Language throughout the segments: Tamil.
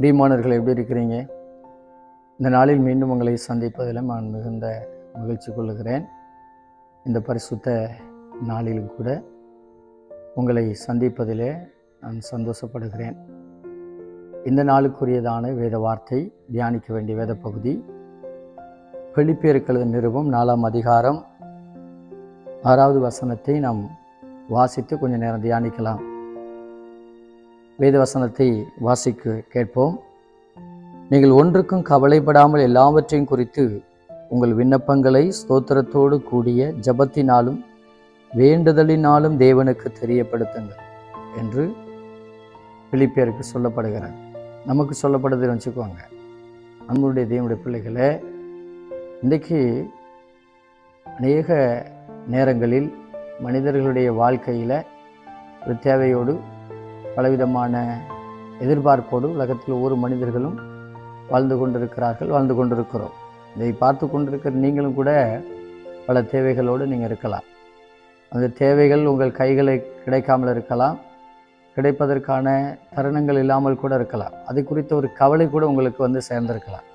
பிரியமானவர்கள் எப்படி இருக்கிறீங்க? இந்த நாளில் மீண்டும் உங்களை சந்திப்பதில் நான் மிகுந்த மகிழ்ச்சி கொள்ளுகிறேன் இந்த பரிசுத்த நாளிலும் கூட உங்களை சந்திப்பதிலே நான் சந்தோஷப்படுகிறேன். இந்த நாளுக்குரியதான வேத வார்த்தை தியானிக்க வேண்டிய வேத பகுதி வெளிப்பேருக்களது நிறுவம் நாலாம் அதிகாரம் ஆறாவது வசனத்தை நாம் வாசித்து கொஞ்சம் நேரம் தியானிக்கலாம். வேத வசனத்தை வாசிக்க கேட்போம். நீங்கள் ஒன்றுக்கும் கவலைப்படாமல் எல்லாவற்றையும் குறித்து உங்கள் விண்ணப்பங்களை ஸ்தோத்திரத்தோடு கூடிய ஜபத்தினாலும் வேண்டுதலினாலும் தேவனுக்கு தெரியப்படுத்துங்கள் என்று பிலிப்பியருக்கு சொல்லப்படுகிறார். நமக்கு சொல்லப்படுதுன்னு வச்சுக்கோங்க நம்மளுடைய தேவனுடைய பிள்ளைகளை இன்றைக்கு அநேக நேரங்களில் மனிதர்களுடைய வாழ்க்கையில் ஒரு தேவையோடு பலவிதமான எதிர்பார்ப்போடு உலகத்தில் ஒவ்வொரு மனிதர்களும் வாழ்ந்து கொண்டிருக்கிறார்கள் வாழ்ந்து கொண்டிருக்கிறோம். இதை பார்த்து கொண்டிருக்கிற நீங்களும் கூட பல தேவைகளோடு நீங்கள் இருக்கலாம். அந்த தேவைகள் உங்கள் கைகளை கிடைக்காமல் இருக்கலாம். கிடைப்பதற்கான தருணங்கள் இல்லாமல் கூட இருக்கலாம். அது குறித்த ஒரு கவலை கூட உங்களுக்கு வந்து சேர்ந்திருக்கலாம்.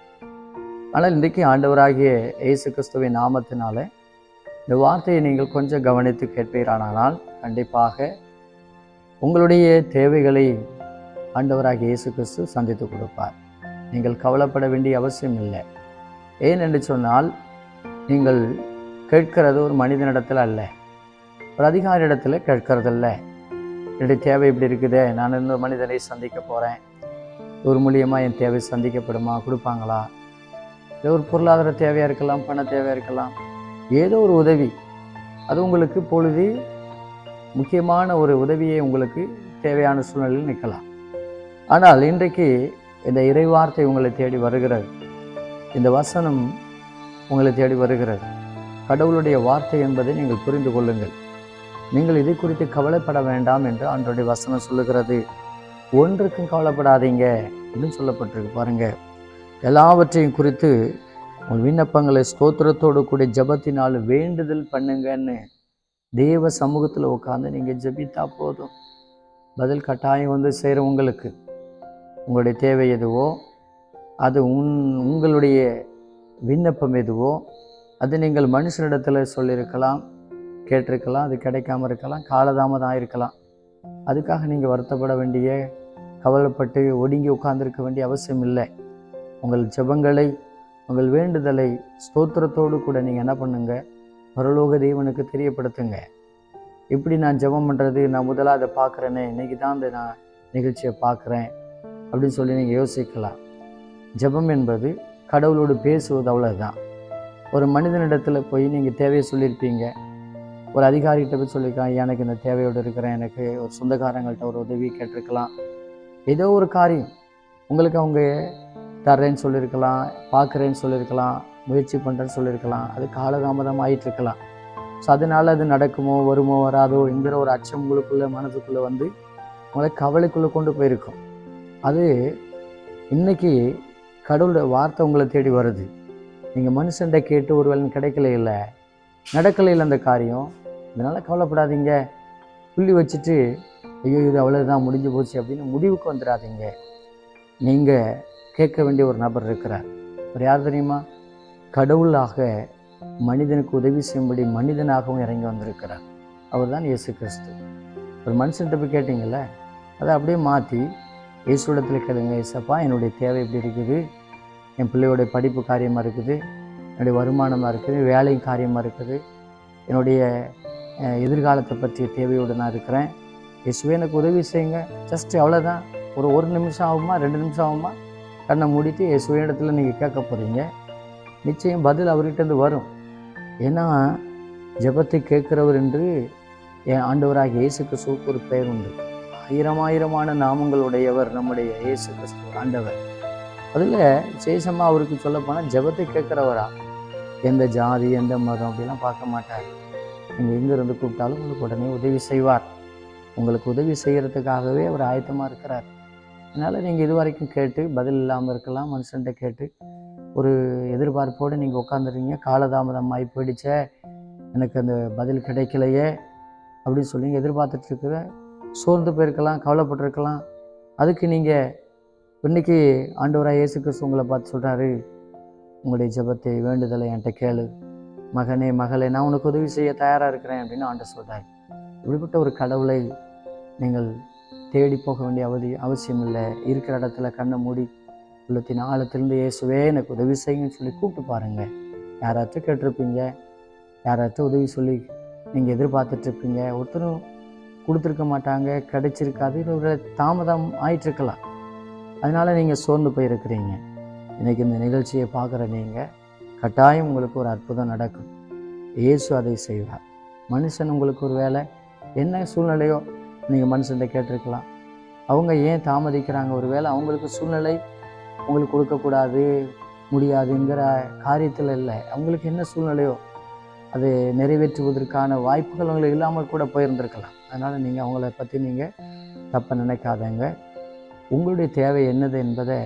ஆனால் இன்றைக்கு ஆண்டவராகிய இயேசு கிறிஸ்துவின் நாமத்தினால இந்த வார்த்தையை நீங்கள் கொஞ்சம் கவனித்து கேட்பீரானால் கண்டிப்பாக உங்களுடைய தேவைகளை ஆண்டவராக இயேசு கிறிஸ்து சந்தித்து கொடுப்பார். நீங்கள் கவலைப்பட வேண்டிய அவசியம் இல்லை. ஏன் என்று சொன்னால் நீங்கள் கேட்கிறது ஒரு மனிதனிடத்தில் அல்ல. ஒரு அதிகாரியிடத்தில் கேட்கறதில்ல என்னுடைய தேவை இப்படி இருக்குதே. நான் இன்னொரு மனிதனை சந்திக்க போகிறேன் ஒரு மூலியமாக என் தேவை சந்திக்கப்படுமா? கொடுப்பாங்களா? இல்லை ஒரு பொருளாதார தேவையாக இருக்கலாம் பண தேவையாக இருக்கலாம். ஏதோ ஒரு உதவி. அது உங்களுக்கு பொழுது முக்கியமான ஒரு உதவியை உங்களுக்கு தேவையான சூழ்நிலையில் நிற்கலாம். ஆனால் இன்றைக்கு இந்த இறைவார்த்தை உங்களை தேடி வருகிறது. இந்த வசனம் உங்களை தேடி வருகிறது. கடவுளுடைய வார்த்தை என்பதை நீங்கள் புரிந்து கொள்ளுங்கள். நீங்கள் இதை குறித்து கவலைப்பட வேண்டாம் என்று ஆண்டோடைய வசனம் சொல்லுகிறது. ஒன்றுக்கும் கவலைப்படாதீங்க அப்படின்னு சொல்லப்பட்டிருக்கு. பாருங்கள் எல்லாவற்றையும் குறித்து உங்கள் விண்ணப்பங்களை ஸ்தோத்திரத்தோடு கூடிய ஜபத்தினால் வேண்டுதல் பண்ணுங்கன்னு தேவ சமூகத்தில் உட்காந்து நீங்கள் ஜபித்தா போதும். பதில் கட்டாயம் வந்து செய்கிற உங்களுக்கு. உங்களுடைய தேவை எதுவோ அது உன் உங்களுடைய விண்ணப்பம் எதுவோ அது நீங்கள் மனுஷனிடத்தில் சொல்லியிருக்கலாம் கேட்டிருக்கலாம் அது கிடைக்காம இருக்கலாம் காலதாமதம் இருக்கலாம் அதுக்காக நீங்கள் வருத்தப்பட வேண்டிய கவலைப்பட்டு ஒடுங்கி உட்கார்ந்துருக்க வேண்டிய அவசியம் இல்லை. உங்கள் ஜெபங்களை உங்கள் வேண்டுதலை ஸ்தோத்திரத்தோடு கூட நீங்கள் என்ன பண்ணுங்கள் பரலோக தேவனுக்கு தெரியப்படுத்துங்க. எப்படி நான் ஜெபம் பண்ணுறது நான் முதலாக அதை பார்க்குறேனே இன்றைக்கி தான் அந்த நான் நிகழ்ச்சியை பார்க்குறேன் அப்படின்னு சொல்லி நீங்கள் யோசிக்கலாம். ஜெபம் என்பது கடவுளோடு பேசுவது அவ்வளோதான் ஒரு மனிதனிடத்தில் போய் நீங்கள் தேவையை சொல்லியிருப்பீங்க. ஒரு அதிகாரிகிட்ட போய் சொல்லியிருக்கான் எனக்கு இந்த தேவையோடு இருக்கிறேன் எனக்கு ஒரு சொந்தக்காரங்கள்ட்ட ஒரு உதவி கேட்டிருக்கலாம். ஏதோ ஒரு காரியம். உங்களுக்கு அவங்க தர்றேன்னு சொல்லியிருக்கலாம் பார்க்குறேன்னு சொல்லியிருக்கலாம். முயற்சி பண்ணுறேன்னு சொல்லியிருக்கலாம். அது காலதாமதம் ஆகிட்டு இருக்கலாம் ஸோ அதனால் அது நடக்குமோ வருமோ வராதோ என்கிற ஒரு அச்சம் உங்களுக்குள்ளே மனதுக்குள்ளே வந்து உங்களை கவலைக்குள்ளே கொண்டு போயிருக்கும். அது இன்றைக்கி கடவுளோட வார்த்தை உங்களை தேடி வருது. நீங்கள் மனுஷன்ட கேட்டு ஒரு வேலை கிடைக்கல இல்லை நடக்கலை இல்லை அந்த காரியம் இதனால் கவலைப்படாதீங்க. புள்ளி வச்சுட்டு ஐயோ இது அவ்வளோதான் முடிஞ்சு போச்சு அப்படின்னு முடிவுக்கு வந்துடாதீங்க. நீங்கள் கேட்க வேண்டிய ஒரு நபர் இருக்கிறார். அவர் யார் தெரியுமா? கடவுளாக மனிதனுக்கு உதவி செய்யும்படி மனிதனாகவும் இறங்கி வந்திருக்கிறார். அவர் தான் இயேசு கிறிஸ்து. ஒரு மனுஷன்கிட்ட போய் கேட்டிங்கள்ல அதை அப்படியே மாற்றி இயேசுடத்தில் கேளுங்க இயேசப்பா என்னுடைய தேவை எப்படி இருக்குது. என் பிள்ளையோடைய படிப்பு காரியமாக இருக்குது. என்னுடைய வருமானமாக இருக்குது. வேலை காரியமாக இருக்குது. என்னுடைய எதிர்காலத்தை பற்றிய தேவையோடு நான் இருக்கிறேன். இயேசுவே எனக்கு உதவி செய்யுங்க. ஜஸ்ட் அவ்வளோதான் ஒரு ஒரு நிமிஷம் ஆகுமா? ரெண்டு நிமிஷம் ஆகுமா? கண்ணை மூடிட்டு இயேசுவே இடத்துல நீங்கள் கேட்க போகிறீங்க நிச்சயம் பதில் அவர்கிட்டருந்து வரும். ஏன்னா ஜெபத்தை கேட்கிறவர் என்று என் ஆண்டவராக இயேசு கிறிஸ்துவுக்கு ஒரு பெயர் உண்டு. ஆயிரம் ஆயிரமான நாமங்களுடையவர் நம்முடைய இயேசு கிறிஸ்து ஆண்டவர். அதில் விசேஷமாக அவருக்கு சொல்லப்போனால் ஜெபத்தை கேட்குறவரா? எந்த ஜாதி எந்த மதம் அப்படிலாம் பார்க்க மாட்டார். நீங்கள் எங்கேருந்து கூப்பிட்டாலும் உங்களுக்கு உடனே உதவி செய்வார். உங்களுக்கு உதவி செய்கிறதுக்காகவே அவர் ஆயத்தமாக இருக்கிறார். அதனால் நீங்கள் இது வரைக்கும் கேட்டு பதில் இல்லாமல் இருக்கலாம் மனுஷன்கிட்ட கேட்டு ஒரு எதிர்பார்ப்போடு நீங்கள் உட்காந்துருக்கீங்க காலதாமதம் ஆகி போயிடுச்சே. எனக்கு அந்த பதில் கிடைக்கலையே அப்படின்னு சொல்லி எதிர்பார்த்துட்ருக்கிற சோர்ந்து போயிருக்கலாம் கவலைப்பட்டிருக்கலாம். அதுக்கு நீங்கள் இன்னைக்கு ஆண்டவராக இயேசு கிறிஸ்து உங்களை பார்த்து சொல்கிறாரு உங்களுடைய ஜெபத்தை வேண்டுதலை என்கிட்ட கேளு. மகனே மகளே நான் உனக்கு உதவி செய்ய தயாராக இருக்கிறேன் அப்படின்னு ஆண்டு சொல்கிறார் இப்படிப்பட்ட ஒரு கடவுளை நீங்கள் தேடி போக வேண்டிய அவதி அவசியம் இல்லை இருக்கிற இடத்துல கண்ணை மூடி உள்ளத்தின் ஆழத்திலிருந்து இயேசுவே எனக்கு உதவி செய்யுங்கன்னு சொல்லி கூப்பிட்டு பாருங்கள் யாராச்சும் கேட்டிருப்பீங்க. யாராச்சும் உதவி சொல்லி நீங்கள் எதிர்பார்த்துட்ருப்பீங்க. ஒருத்தரும் கொடுத்துருக்க மாட்டாங்க கிடைச்சிருக்காது ஒரு தாமதம் ஆயிட்டிருக்கலாம். அதனால் நீங்கள் சோர்ந்து போயிருக்கிறீங்க. இன்றைக்கி இந்த நிகழ்ச்சியை பார்க்குற நீங்கள் கட்டாயம் உங்களுக்கு ஒரு அற்புதம் நடக்கும். இயேசு அதை செய்வார். மனுஷன் உங்களுக்கு ஒரு வேலை என்ன சூழ்நிலையோ நீங்கள் மனுஷன்கிட்ட கேட்டிருக்கலாம். அவங்க ஏன் தாமதிக்கிறாங்க? ஒரு வேலை அவங்களுக்கு சூழ்நிலை உங்களுக்கு கொடுக்கக்கூடாது முடியாதுங்கிற காரியத்தில் இல்லை. அவங்களுக்கு என்ன சூழ்நிலையோ அது நிறைவேற்றுவதற்கான வாய்ப்புகள் அவங்களுக்கு இல்லாமல் கூட போயிருந்திருக்கலாம். அதனால் நீங்கள் அவங்கள பற்றி நீங்கள் தப்பை நினைக்காதங்க. உங்களுடைய தேவை என்னது என்பதை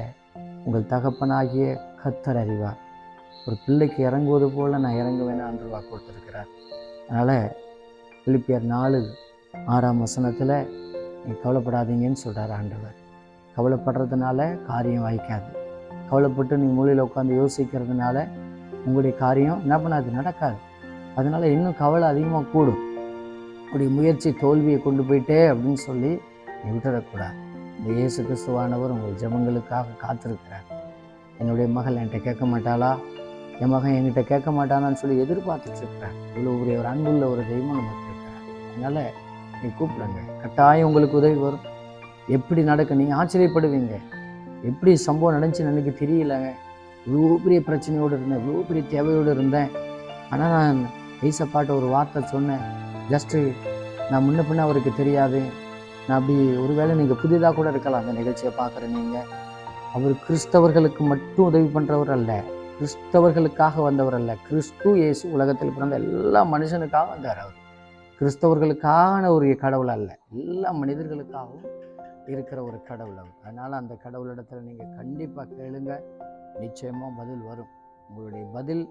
உங்கள் தகப்பனாகிய கத்தர் அறிவார். ஒரு பிள்ளைக்கு இறங்குவது போல் நான் இறங்குவேன் என்று வாக்கு கொடுத்துருக்கிறார். அதனால் பிலிப்பியர் நாலு ஆறாம் வசனத்தில் நீ கவலைப்படாதீங்கன்னு சொல்கிறார் ஆண்டவர். கவலைப்படுறதுனால காரியம் வாய்க்காது. கவலைப்பட்டு நீ மூலையில் உட்காந்து யோசிக்கிறதுனால உங்களுடைய காரியம் என்ன பண்ணாது? நடக்காது. அதனால் இன்னும் கவலை அதிகமாக கூடும். உங்களுடைய முயற்சி தோல்வியை கொண்டு போயிட்டே அப்படின்னு சொல்லி நீ விட்டுறக்கூடாது இந்த இயேசு கிறிஸ்துவானவர் உங்கள் ஜெபங்களுக்காக காத்திருக்கிறார். என்னுடைய மகள் என்கிட்ட கேட்க மாட்டாளா? என் மகன் என்கிட்ட கேட்க மாட்டானான்னு சொல்லி எதிர்பார்த்துட்டு இருக்கிறார். இவ்வளோ ஒரு ஒரு அன்புள்ள ஒரு தெய்வம் நமக்கு இருக்கிறார். அதனால் நீ கூப்பிடுங்க. கட்டாயம் உங்களுக்கு உதவி வரும். எப்படி நடக்கும் நீங்கள் ஆச்சரியப்படுவீங்க. எப்படி சம்பவம் நடந்துச்சுன்னு எனக்கு தெரியலங்க இவ்வளோ பெரிய பிரச்சனையோடு இருந்தேன் இவ்வளோ பெரிய தேவையோடு இருந்தேன். ஆனால் நான் ஏசப்பாட்ட ஒரு வார்த்தை சொன்னேன். ஜஸ்ட்டு நான் முன்ன பின்ன அவருக்கு தெரியாது. நான் அப்படி ஒருவேளை நீங்கள் புதிதாக கூட இருக்கலாம் அந்த நிகழ்ச்சியை பார்க்குற நீங்கள் அவர் கிறிஸ்தவர்களுக்கு மட்டும் உதவி பண்ணுறவர் அல்ல. கிறிஸ்தவர்களுக்காக வந்தவர் அல்ல. கிறிஸ்து இயேசு உலகத்தில் பிறந்த எல்லா மனுஷனுக்காக வந்தார் அவர். கிறிஸ்தவர்களுக்கான ஒரு கடவுள் அல்ல. எல்லா மனிதர்களுக்காகவும் இருக்கிற ஒரு கடவுள் அவர். அதனால் அந்த கடவுளிடத்தில் நீங்கள் கண்டிப்பாக கேளுங்க. நிச்சயமாக பதில் வரும். உங்களுடைய பதில்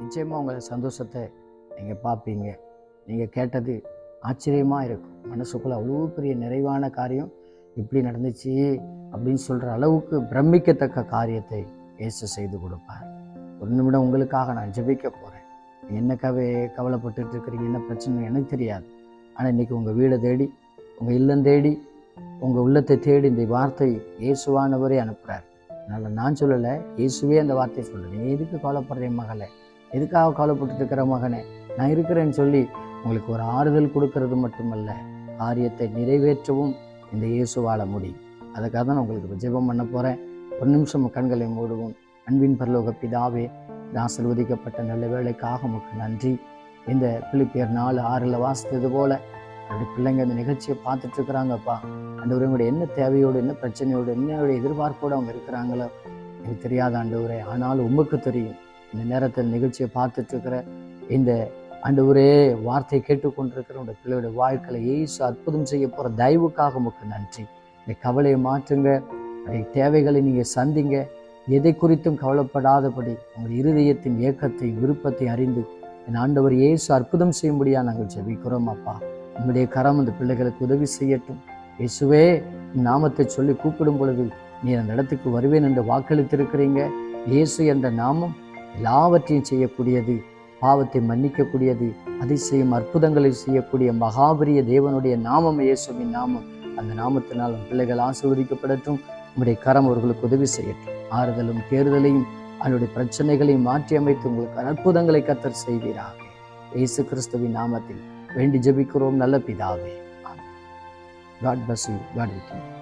நிச்சயமாக உங்கள் சந்தோஷத்தை நீங்கள் பார்ப்பீங்க. நீங்கள் கேட்டது ஆச்சரியமாக இருக்கும். மனசுக்குள்ளே அவ்வளோ பெரிய நிறைவான காரியம் இப்படி நடந்துச்சு அப்படின்னு சொல்கிற அளவுக்கு பிரமிக்கத்தக்க காரியத்தை ஏசு செய்து கொடுப்பார். ஒரு நிமிடம் உங்களுக்காக நான் ஜபிக்க போகிறேன் என்னக்காவே கவலைப்பட்டுட்டு இருக்கிறீங்க என்ன பிரச்சனை எனக்கு தெரியாது. ஆனால் இன்றைக்கி உங்கள் வீடை தேடி உங்கள் இல்லம் தேடி உங்கள் உள்ளத்தை தேடி இந்த வார்த்தை இயேசுவானவரே அனுப்புகிறார் அதனால் நான் சொல்லலை இயேசுவே அந்த வார்த்தையை சொல்லலை நீ எதுக்கு கவலைப்படுறேன் மகளே? எதுக்காக கவலைப்பட்டுட்டு இருக்கிற மகனே? நான் இருக்கிறேன்னு சொல்லி உங்களுக்கு ஒரு ஆறுதல் கொடுக்கறது மட்டுமல்ல காரியத்தை நிறைவேற்றவும் இந்த இயேசு வாழ முடியும். அதுக்காக தான் நான் உங்களுக்கு இப்ப ஜெபம் பண்ண போகிறேன் ஒரு நிமிஷம் கண்களை மூடுவோம். அன்பின் பரலோக பிதாவே ஆசிர்வதிக்கப்பட்ட நல்ல வேலைக்காக உமக்கு நன்றி. இந்த பிலிப்பியர் நாலு ஆறில் வாசித்தது போல என்னுடைய பிள்ளைங்க இந்த நிகழ்ச்சியை பார்த்துட்டு இருக்கிறாங்கப்பா. ஆண்டவரே உங்களுடைய என்ன தேவையோடு என்ன பிரச்சனையோடு என்னுடைய எதிர்பார்ப்போடு அவங்க இருக்கிறாங்களோ எனக்கு தெரியாத ஆண்டவரே. ஆனாலும் உமக்கு தெரியும். இந்த நேரத்தில் நிகழ்ச்சியை பார்த்துட்டு இருக்கிற இந்த ஆண்டவரே வார்த்தையை கேட்டுக்கொண்டிருக்கிற உடைய பிள்ளையுடைய வாழ்க்கையில ஏசு அற்புதம் செய்ய போகிற தயவுக்காக உமக்கு நன்றி. இந்த கவலையை மாற்றுங்க. தேவைகளை நீங்கள் சந்திங்க. எதை குறித்தும் கவலைப்படாதபடி உங்கள் இருதயத்தின் ஏக்கத்தை விருப்பத்தை அறிந்து என் ஆண்டவர் இயேசு அற்புதம் செய்யும்படியா நாங்கள் ஜெபிக்கிறோம் அப்பா. உங்களுடைய கரம் அந்த பிள்ளைகளுக்கு உதவி செய்யட்டும். இயேசுவே நாமத்தை சொல்லி கூப்பிடும் பொழுது நீ அந்த இடத்துக்கு வருவேன் என்று வாக்களித்திருக்கிறீங்க. இயேசு என்ற நாமம் எல்லாவற்றையும் செய்யக்கூடியது பாவத்தை மன்னிக்கக்கூடியது அதிசயம் அற்புதங்களை செய்யக்கூடிய மகாபரிய தேவனுடைய நாமம் இயேசுவின் நாமம். அந்த நாமத்தினால் பிள்ளைகள் ஆசீர்வதிக்கப்படட்டும். உங்களுடைய கரம் அவர்களுக்கு உதவி செய்யட்டும். ஆறுதலும் தேர்தலையும் அதனுடைய பிரச்சனைகளையும் மாற்றி அமைத்து உங்களுக்கு அற்புதங்களை கத்தர் செய்வீராக. இயேசு கிறிஸ்துவின் நாமத்தில் வேண்டி ஜபிக்கிறோம் நல்ல பிதாவே God bless you God with you